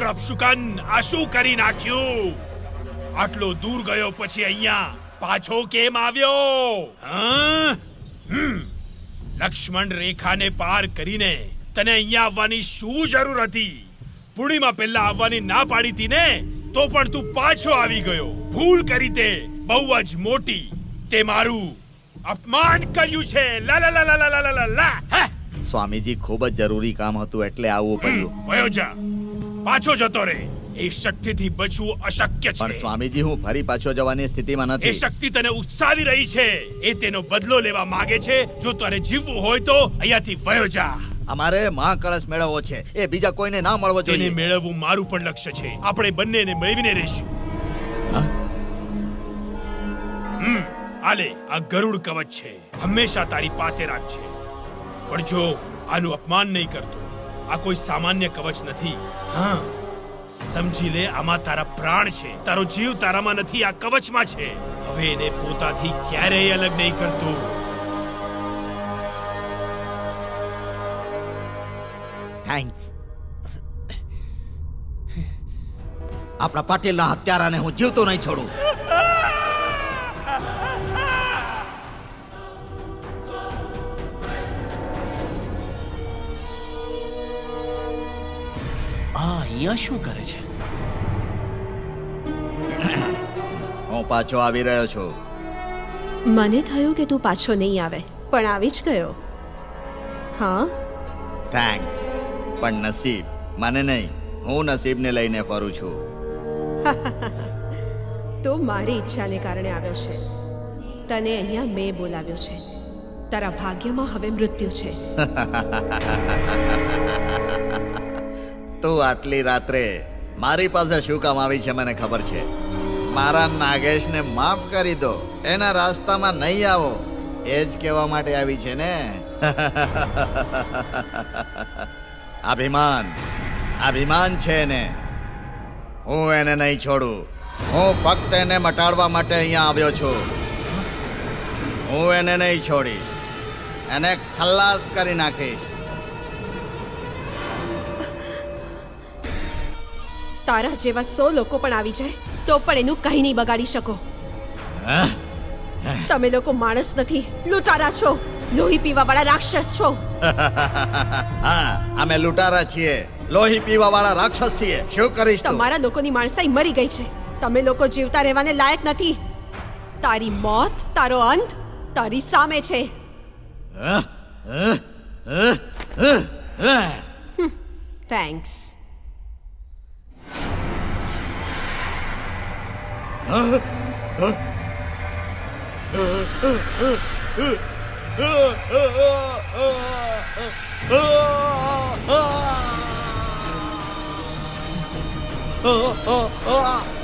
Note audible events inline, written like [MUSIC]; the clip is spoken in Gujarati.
રપશુકન આ શું કરી નાખ્યું. આટલો દૂર ગયો પછી અહીંયા પાછો કેમ આવ્યો? લક્ષ્મણ રેખાને પાર કરીને તને અહીંયા આવવાની શું જરૂર હતી? પૂર્ણિમા પહેલા આવવાની ના પાડી હતી ને તો પણ તું પાછો આવી ગયો. ભૂલ કરી તે બહુ જ મોટી. તે મારું અપમાન કર્યું છે. લા લા લા લા લા લા લા સ્વામીજી ખૂબ જ જરૂરી કામ હતું એટલે આવવું પડ્યું. વયો જા. પાછો જતો રહે એ શક્તિથી બચવું અશક્ય પણ સ્વામીજી હું ફરી પાછો જવાની સ્થિતિમાં એ શક્તિ તને ઉત્સાવી રહી છે. એ તેનો બદલો લેવા માંગે છે. જો તારે જીવવું હોય તો અહીંયાથી વયો જા. અમારે મહાકળશ મેળવવો છે. એ બીજા કોઈને ના મળવો જોઈએ જોઈએ. મેળવવું મારું પણ લક્ષ્ય છે. આપણે બંનેને મેળવીને રહીશું. હમ આલે આ ગરુડ કવચ છે. હંમેશા તારી પાસે રાખજે. પણ જો આનું અપમાન નહીં કરતો આ કોઈ સામાન્ય કવચ નથી. હા, સમજી લે, આમાં તારા પ્રાણ છે. તારો જીવ તારામાં નથી, આ કવચમાં છે. હવે એને પોતાથી ક્યારેય અલગ નહીં કરતો. થેન્ક્સ આપણા પાટીલના હત્યારાને હું જીવતો નહીં છોડું. આ અહીંયા શું કરે છે? હું પાછો આવી રહ્યો છું. મને થયું કે તું પાછો નહીં આવે પણ આવી જ ગયો. હા? થેન્ક્સ પણ નસીબ મને નહીં હું નસીબને લઈને ફરું છું. [LAUGHS] તો મારી ઈચ્છાને કારણે આવ્યો છે. તને અહીંયા મેં બોલાવ્યો છે. તારા ભાગ્યમાં હવે મૃત્યુ છે. [LAUGHS] તું આટલી રાત્રે મારી પાસે શું કામ આવી છે મને ખબર છે? મારા નાગેશને માફ કરી દો. એના રાસ્તામાં નહીં આવો. એ જ કહેવા માટે આવી છે ને. [LAUGHS] અભિમાન. અભિમાન છે એને. હું એને નહીં છોડું. હું ફક્ત એને મટાડવા માટે અહીંયા આવ્યો છું. હું એને નહીં છોડી. એને ખલ્લાસ કરી નાખીશ. તારા જેવા સો લોકો પણ આવી જાય તો પણ એનું કંઈ નહીં બગાડી શકો. તમે લોકો માણસ નથી લૂંટારા છો લોહી પીવાવાળા રાક્ષસ છો. [LAUGHS] હા અમે લૂંટારા છીએ લોહી પીવા વાળા રાક્ષસ છીએ. શું કરીશ તમારા લોકોની માણસાઈ મરી ગઈ છે. તમે લોકો જીવતા રહેવાને લાયક નથી. તારી મોત તારો અંત તારી સામે છે. થેન્ક્સ 어, 어, 어.